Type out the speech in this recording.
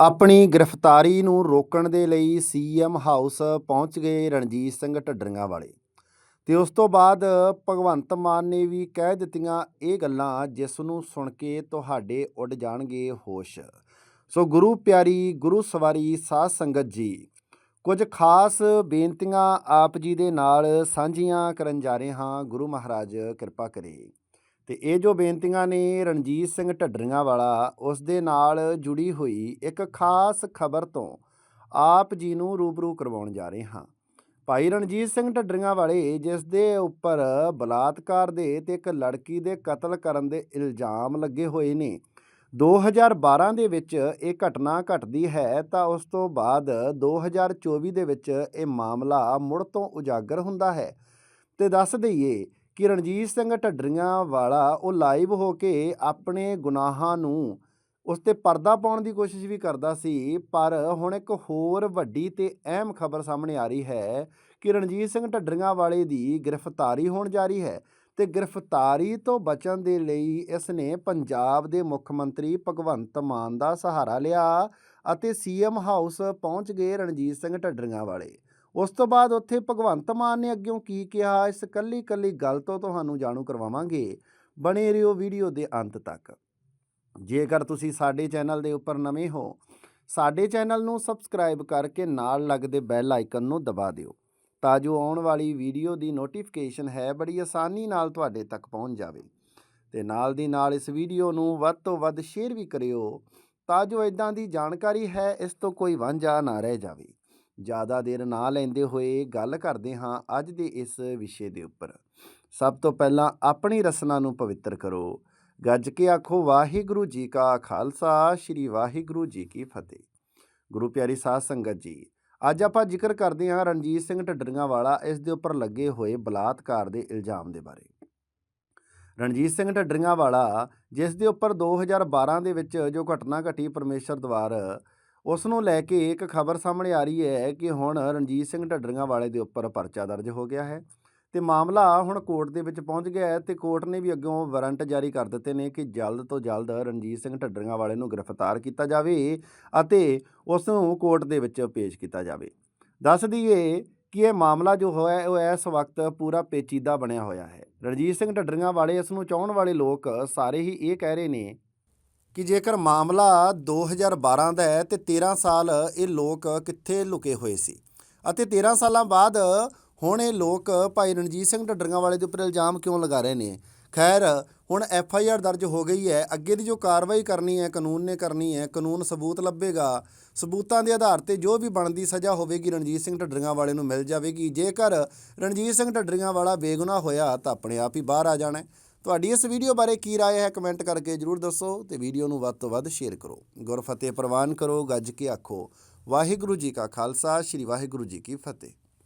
ਆਪਣੀ ਗ੍ਰਿਫਤਾਰੀ ਨੂੰ ਰੋਕਣ ਦੇ ਲਈ ਸੀਐਮ ਹਾਊਸ ਪਹੁੰਚ ਗਏ ਰਣਜੀਤ ਸਿੰਘ ਢੱਡਰੀਆਂ ਵਾਲੇ। ਤੇ ਉਸ ਤੋਂ ਬਾਅਦ ਭਗਵੰਤ ਮਾਨ ਨੇ ਵੀ ਕਹਿ ਦਿੱਤੀਆਂ ਇਹ ਗੱਲਾਂ ਜਿਸ ਨੂੰ ਸੁਣ ਕੇ ਤੁਹਾਡੇ ਉੱਡ ਜਾਣਗੇ ਹੋਸ਼। ਸੋ ਗੁਰੂ ਪਿਆਰੀ, ਗੁਰੂ ਸਵਾਰੀ, ਸਾਧ ਸੰਗਤ ਜੀ, ਕੁਝ ਖਾਸ ਬੇਨਤੀਆਂ ਆਪ ਜੀ ਦੇ ਨਾਲ ਸਾਂਝੀਆਂ ਕਰਨ ਜਾ ਰਹੇ ਹਾਂ। ਗੁਰੂ ਮਹਾਰਾਜ, ਕਿਰਪਾ ਕਰੇ। ਤੇ ਇਹ ਜੋ ਬੇਨਤੀਆਂ ਨੇ ਰਣਜੀਤ ਸਿੰਘ ਢੱਡਰੀਆਂ ਵਾਲਾ, ਉਸ ਦੇ ਨਾਲ ਜੁੜੀ ਹੋਈ ਇੱਕ ਖਾਸ ਖਬਰ ਤੋਂ ਆਪ ਜੀ ਨੂੰ ਰੂਬਰੂ ਕਰਵਾਉਣ ਜਾ ਰਹੇ ਹਾਂ। ਭਾਈ ਰਣਜੀਤ ਸਿੰਘ ਢੱਡਰੀਆਂ ਵਾਲੇ, ਜਿਸ ਦੇ ਉੱਪਰ ਬਲਾਤਕਾਰ ਦੇ ਤੇ ਇੱਕ ਲੜਕੀ ਦੇ ਕਤਲ ਕਰਨ ਦੇ ਇਲਜ਼ਾਮ ਲੱਗੇ ਹੋਏ ਨੇ 2012 ਦੇ ਵਿੱਚ ਇਹ ਘਟਨਾ ਘਟਦੀ ਹੈ, ਤਾਂ ਉਸ ਤੋਂ ਬਾਅਦ 2024 ਦੇ ਵਿੱਚ ਇਹ ਮਾਮਲਾ ਮੁੜ ਤੋਂ ਉਜਾਗਰ ਹੁੰਦਾ ਹੈ। ਤੇ ਦੱਸ ਦਈਏ ਕਿ ਰਣਜੀਤ ਸਿੰਘ ਢੱਡਰੀਆਂ ਵਾਲਾ ਉਹ ਲਾਈਵ ਹੋ ਕੇ ਆਪਣੇ ਗੁਨਾਹਾਂ ਨੂੰ ਉਸ ਤੇ ਪਰਦਾ ਪਾਉਣ ਦੀ ਕੋਸ਼ਿਸ਼ ਵੀ ਕਰਦਾ ਸੀ, ਪਰ ਹੁਣ ਇੱਕ ਹੋਰ ਵੱਡੀ ਤੇ ਅਹਿਮ ਖਬਰ ਸਾਹਮਣੇ ਆ ਰਹੀ ਹੈ। ਕਿ ਰਣਜੀਤ ਸਿੰਘ ਢੱਡਰੀਆਂ ਵਾਲੇ ਦੀ ਗ੍ਰਿਫਤਾਰੀ ਹੋਣ ਜਾ ਰਹੀ ਹੈ ਤੇ ਗ੍ਰਿਫਤਾਰੀ ਤੋਂ ਬਚਣ ਦੇ ਲਈ ਇਸ ਨੇ ਪੰਜਾਬ ਦੇ ਮੁੱਖ ਮੰਤਰੀ ਭਗਵੰਤ ਮਾਨ ਦਾ ਸਹਾਰਾ ਲਿਆ ਅਤੇ ਸੀਐਮ ਹਾਊਸ ਪਹੁੰਚ ਗਏ ਰਣਜੀਤ ਸਿੰਘ ਢੱਡਰੀਆਂ ਵਾਲੇ। ਉਸ ਤੋਂ ਬਾਅਦ ਉੱਥੇ ਭਗਵੰਤ ਮਾਨ ਨੇ ਅੱਗਿਓਂ ਕੀ ਕਿਹਾ, ਇਸ ਕੱਲੀ ਕੱਲੀ ਗੱਲ ਤੋਂ ਤੁਹਾਨੂੰ ਜਾਣੂ ਕਰਵਾਵਾਂਗੇ। ਬਣੇ ਰਹੋ ਵੀਡੀਓ ਦੇ ਅੰਤ ਤੱਕ। ਜੇਕਰ ਤੁਸੀਂ ਸਾਡੇ ਚੈਨਲ ਦੇ ਉੱਪਰ ਨਵੇਂ ਹੋ, ਸਾਡੇ ਚੈਨਲ ਨੂੰ ਸਬਸਕ੍ਰਾਈਬ ਕਰਕੇ ਨਾਲ ਲੱਗਦੇ ਬੈਲ ਆਈਕਨ ਨੂੰ ਦਬਾ ਦਿਓ, ਤਾਂ ਜੋ ਆਉਣ ਵਾਲੀ ਵੀਡੀਓ ਦੀ ਨੋਟੀਫਿਕੇਸ਼ਨ ਹੈ, ਬੜੀ ਆਸਾਨੀ ਨਾਲ ਤੁਹਾਡੇ ਤੱਕ ਪਹੁੰਚ ਜਾਵੇ। ਤੇ ਨਾਲ ਦੀ ਨਾਲ ਇਸ ਵੀਡੀਓ ਨੂੰ ਵੱਧ ਤੋਂ ਵੱਧ ਸ਼ੇਅਰ ਵੀ ਕਰਿਓ, ਤਾਂ ਜੋ ਇਦਾਂ ਦੀ ਜਾਣਕਾਰੀ ਹੈ, ਇਸ ਤੋਂ ਕੋਈ ਵਾਂਝਾ ਨਾ ਰਹਿ ਜਾਵੇ। ਜ਼ਿਆਦਾ ਦੇਰ ਨਾ ਲੈਂਦੇ ਹੋਏ ਗੱਲ ਕਰਦੇ ਹਾਂ ਅੱਜ ਦੇ ਇਸ ਵਿਸ਼ੇ ਦੇ ਉੱਪਰ। ਸਭ ਤੋਂ ਪਹਿਲਾਂ ਆਪਣੀ ਰਸਨਾ ਨੂੰ ਪਵਿੱਤਰ ਕਰੋ। ਗੱਜ ਕੇ ਆਖੋ, ਵਾਹਿਗੁਰੂ ਜੀ ਕਾ ਖਾਲਸਾ, ਸ੍ਰੀ ਵਾਹਿਗੁਰੂ ਜੀ ਕੀ ਫਤਿਹ। ਗੁਰੂ ਪਿਆਰੀ ਸਾਧ ਸੰਗਤ ਜੀ, ਅੱਜ ਆਪਾਂ ਜ਼ਿਕਰ ਕਰਦੇ ਹਾਂ ਰਣਜੀਤ ਸਿੰਘ ਢੱਡਰੀਆਂ ਵਾਲਾ ਇਸ ਦੇ ਉੱਪਰ ਲੱਗੇ ਹੋਏ ਬਲਾਤਕਾਰ ਦੇ ਇਲਜ਼ਾਮ ਦੇ ਬਾਰੇ। ਰਣਜੀਤ ਸਿੰਘ ਢੱਡਰੀਆਂ ਵਾਲਾ, ਜਿਸ ਦੇ ਉੱਪਰ 2012 ਦੇ ਵਿੱਚ ਜੋ ਘਟਨਾ ਘਟੀ ਪਰਮੇਸ਼ਰ ਦਵਾਰ ਉਸ ਨੂੰ ਲੈ ਕੇ ਇੱਕ ਖਬਰ ਸਾਹਮਣੇ ਆ ਰਹੀ ਹੈ ਕਿ ਹੁਣ ਰਣਜੀਤ ਸਿੰਘ ਢੱਡਰੀਆਂ ਵਾਲੇ ਦੇ ਉੱਪਰ ਪਰਚਾ ਦਰਜ ਹੋ ਗਿਆ ਹੈ ਤੇ ਮਾਮਲਾ ਹੁਣ ਕੋਰਟ ਦੇ ਵਿੱਚ ਪਹੁੰਚ ਗਿਆ ਹੈ ਤੇ ਕੋਰਟ ਨੇ ਵੀ ਅੱਗੋਂ ਵਾਰੰਟ ਜਾਰੀ ਕਰ ਦਿੱਤੇ ਨੇ ਕਿ ਜਲਦ ਤੋਂ ਜਲਦ ਰਣਜੀਤ ਸਿੰਘ ਢੱਡਰੀਆਂ ਵਾਲੇ ਨੂੰ ਗ੍ਰਿਫਤਾਰ ਕੀਤਾ ਜਾਵੇ ਅਤੇ ਉਸ ਨੂੰ ਕੋਰਟ ਦੇ ਵਿੱਚ ਪੇਸ਼ ਕੀਤਾ ਜਾਵੇ। ਦੱਸ ਦਈਏ ਕਿ ਇਹ ਮਾਮਲਾ ਜੋ ਹੋਇਆ ਉਹ ਇਸ ਵਕਤ ਪੂਰਾ ਪੇਚੀਦਾ ਬਣਿਆ ਹੋਇਆ ਹੈ। ਰਣਜੀਤ ਸਿੰਘ ਢੱਡਰੀਆਂ ਵਾਲੇ ਇਸ ਨੂੰ ਚਾਹਣ ਵਾਲੇ ਲੋਕ ਸਾਰੇ ਹੀ ਇਹ ਕਹਿ ਰਹੇ ਨੇ ਕਿ ਜੇਕਰ ਮਾਮਲਾ 2012 ਦਾ ਹੈ ਤੇ 13 ਸਾਲ ਇਹ ਲੋਕ ਕਿੱਥੇ ਲੁਕੇ ਹੋਏ ਸੀ? ਅਤੇ 13 ਸਾਲਾਂ ਬਾਅਦ ਹੁਣ ਇਹ ਲੋਕ ਭਾਈ ਰਣਜੀਤ ਸਿੰਘ ਢੱਡਰੀਆਂ ਵਾਲੇ ਦੇ ਉੱਪਰ ਇਲਜ਼ਾਮ ਕਿਉਂ ਲਗਾ ਰਹੇ ਨੇ? ਖੈਰ, ਹੁਣ ਐਫ ਆਈ ਆਰ ਦਰਜ ਹੋ ਗਈ ਹੈ। ਅੱਗੇ ਦੀ ਜੋ ਕਾਰਵਾਈ ਕਰਨੀ ਹੈ, ਕਾਨੂੰਨ ਨੇ ਕਰਨੀ ਹੈ, ਕਾਨੂੰਨ ਸਬੂਤ ਲੱਭੇਗਾ। ਸਬੂਤਾਂ ਦੇ ਆਧਾਰ ਤੇ ਜੋ ਵੀ ਬਣਦੀ ਸਜ਼ਾ ਹੋਵੇਗੀ ਰਣਜੀਤ ਸਿੰਘ ਢੱਡਰੀਆਂ ਵਾਲੇ ਨੂੰ ਮਿਲ ਜਾਵੇਗੀ। ਜੇਕਰ ਰਣਜੀਤ ਸਿੰਘ ਢੱਡਰੀਆਂ ਵਾਲਾ ਬੇਗੁਨਾਹ ਹੋਇਆ ਤਾਂ ਆਪਣੇ ਆਪ ਹੀ ਬਾਹਰ ਆ ਜਾਣਾ ਹੈ। ਤੁਹਾਡੀ ਇਸ ਵੀਡੀਓ ਬਾਰੇ ਕੀ ਰਾਏ ਹੈ ਕਮੈਂਟ ਕਰਕੇ ਜਰੂਰ ਦੱਸੋ ਤੇ ਵੀਡੀਓ ਨੂੰ ਵੱਧ ਤੋਂ ਵੱਧ ਸ਼ੇਅਰ ਕਰੋ। ਗੁਰਫਤਿਹ ਪ੍ਰਵਾਨ ਕਰੋ, ਗੱਜ ਕੇ ਆਖੋ। ਵਾਹਿਗੁਰੂ ਜੀ ਕਾ ਖਾਲਸਾ, ਸ੍ਰੀ ਵਾਹਿਗੁਰੂ ਜੀ ਕੀ ਫਤਿਹ।